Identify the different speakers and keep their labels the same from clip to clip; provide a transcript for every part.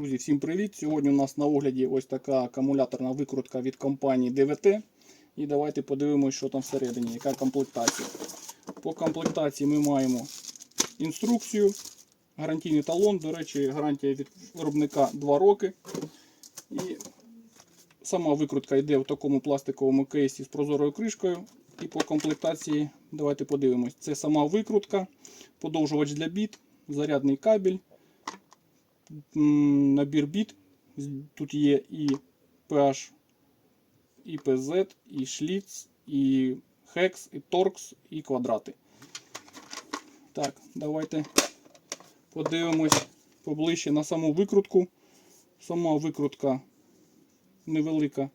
Speaker 1: Друзі, всім привіт! Сьогодні у нас на огляді ось така акумуляторна викрутка від компанії DVT. І давайте подивимося, що там всередині, яка комплектація. По комплектації ми маємо інструкцію, гарантійний талон. До речі, гарантія від виробника 2 роки. І сама викрутка йде в такому пластиковому кейсі з прозорою кришкою. І по комплектації давайте подивимось. Це сама викрутка, подовжувач для біт, зарядний кабель. Набір біт. Тут є і PH, і PZ, і шліц, і хекс, і торкс, і квадрати. Так, давайте подивимось поближче на саму викрутку. Сама викрутка невелика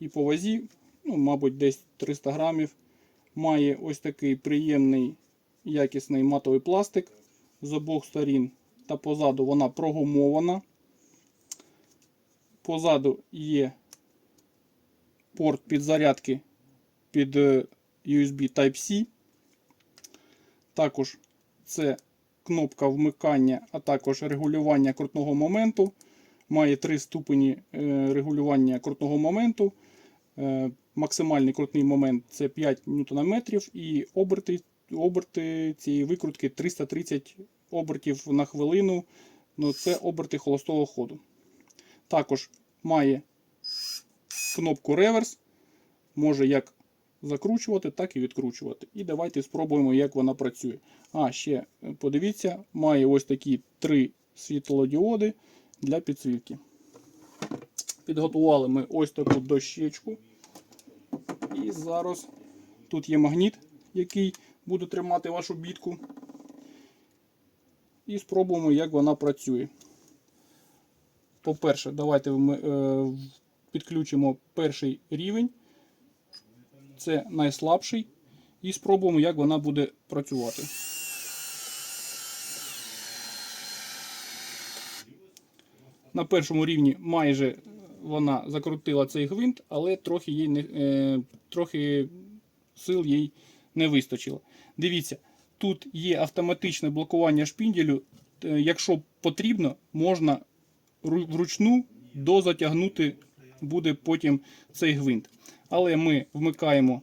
Speaker 1: і по вазі, ну, мабуть, десь 300 грамів. Має ось такий приємний якісний матовий пластик з обох сторін та позаду вона прогумована. Позаду є порт підзарядки під е, USB Type-C. Також це кнопка вмикання, а також регулювання крутного моменту. Має три ступені е, регулювання крутного моменту. Е, Максимальний крутний момент це 5 Нм і оберти, оберти цієї викрутки 330 обертів на хвилину. Ну, це оберти холостого ходу. Також має кнопку реверс. Може як закручувати, так і відкручувати. І давайте спробуємо, як вона працює. А, ще е, подивіться, має ось такі три світлодіоди для підсвітки. Підготували ми ось таку дощечку. І зараз тут є магніт, який буде тримати вашу бітку. І спробуємо, як вона працює. По-перше, давайте ми е, підключимо перший рівень. Це найслабший. І спробуємо, як вона буде працювати. На першому рівні майже вона закрутила цей гвинт, але трохи, їй не, е, трохи сил їй не вистачило. Дивіться, тут є автоматичне блокування шпінделю. Е, Якщо потрібно, можна вручну дозатягнути буде потім цей гвинт. Але ми вмикаємо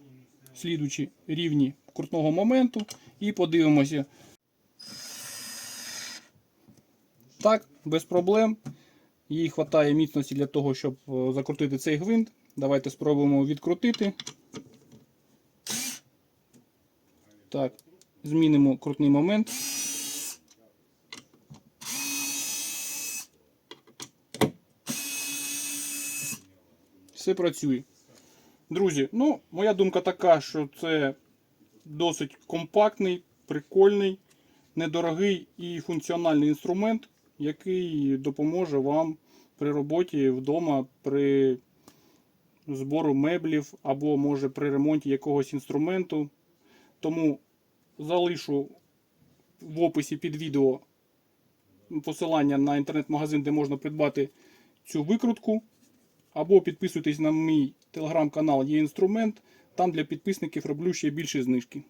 Speaker 1: слідучі рівні крутного моменту і подивимося. Так, без проблем. Їй вистачає міцності для того, щоб е, закрутити цей гвинт. Давайте спробуємо відкрутити. Так, змінимо крутний момент. Все працює. Друзі, ну, моя думка така, що це досить компактний, прикольний, недорогий і функціональний інструмент, який допоможе вам при роботі вдома, при збору меблів або може при ремонті якогось інструменту. Тому залишу в описі під відео посилання на інтернет-магазин, де можна придбати цю викрутку. Або підписуйтесь на мій телеграм-канал є інструмент. Там для підписників роблю ще більше знижки.